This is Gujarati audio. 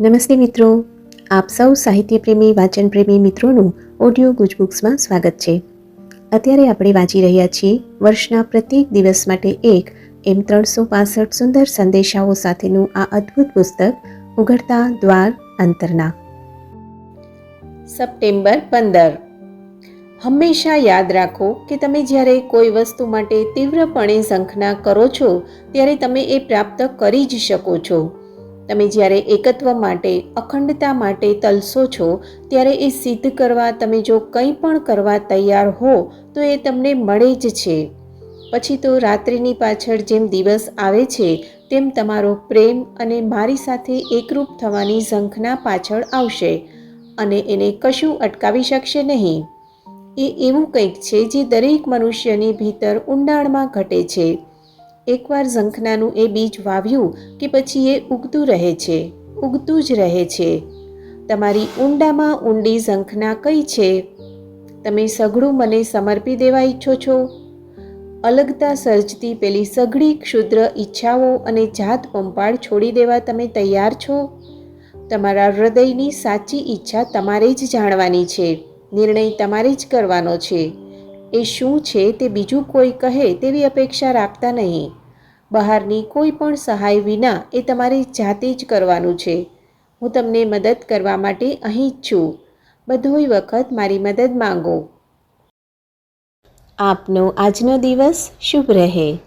નમસ્તે મિત્રો. આપ સૌ સાહિત્યપ્રેમી, વાચનપ્રેમી વાચન પ્રેમી મિત્રોનું ઓડિયો ગુજબુક્સમાં સ્વાગત છે. અત્યારે આપણે વાંચી રહ્યા છીએ વર્ષના પ્રત્યેક દિવસ માટે એક એમ ત્રણસો પાસઠ સુંદર સંદેશાઓ સાથેનું આ અદ્ભુત પુસ્તક, ઉઘડતા દ્વાર અંતરના. સપ્ટેમ્બર પંદર. હંમેશા યાદ રાખો કે તમે જ્યારે કોઈ વસ્તુ માટે તીવ્રપણે ઝંખના કરો છો, ત્યારે તમે એ પ્રાપ્ત કરી જ શકો છો. તમે જ્યારે એકત્વ માટે, અખંડતા માટે તલસો છો, ત્યારે એ સિદ્ધ કરવા તમે જો કંઈ પણ કરવા તૈયાર હો, તો એ તમને મળે જ છે. પછી તો રાત્રિની પાછળ જેમ દિવસ આવે છે, તેમ તમારો પ્રેમ અને મારી સાથે એકરૂપ થવાની ઝંખના પાછળ આવશે અને એને કશું અટકાવી શકશે નહીં. એ એવું કંઈક છે જે દરેક મનુષ્યની ભીતર ઊંડાણમાં ઘટે છે. એકવાર ઝંખનાનું એ બીજ વાવ્યું કે પછી એ ઉગતું રહે છે, ઉગતું જ રહે છે. તમારી ઊંડામાં ઊંડી ઝંખના કઈ છે? તમે સઘળું મને સમર્પી દેવા ઈચ્છો છો? અલગતા સર્જતી પેલી સઘળી ક્ષુદ્ર ઈચ્છાઓ અને જાત પંપાળ છોડી દેવા તમે તૈયાર છો? તમારા હૃદયની સાચી ઈચ્છા તમારે જ જાણવાની છે, નિર્ણય તમારે જ કરવાનો છે. એ શું છે તે બીજું કોઈ કહે તેવી અપેક્ષા રાખતા નહીં. બહારની કોઈ પણ સહાય વિના એ તમારે જાતે જ કરવાનું છે. હું તમને મદદ કરવા માટે અહીં જ છું. બધોય વખત મારી મદદ માંગો. આપનો આજનો દિવસ શુભ રહે.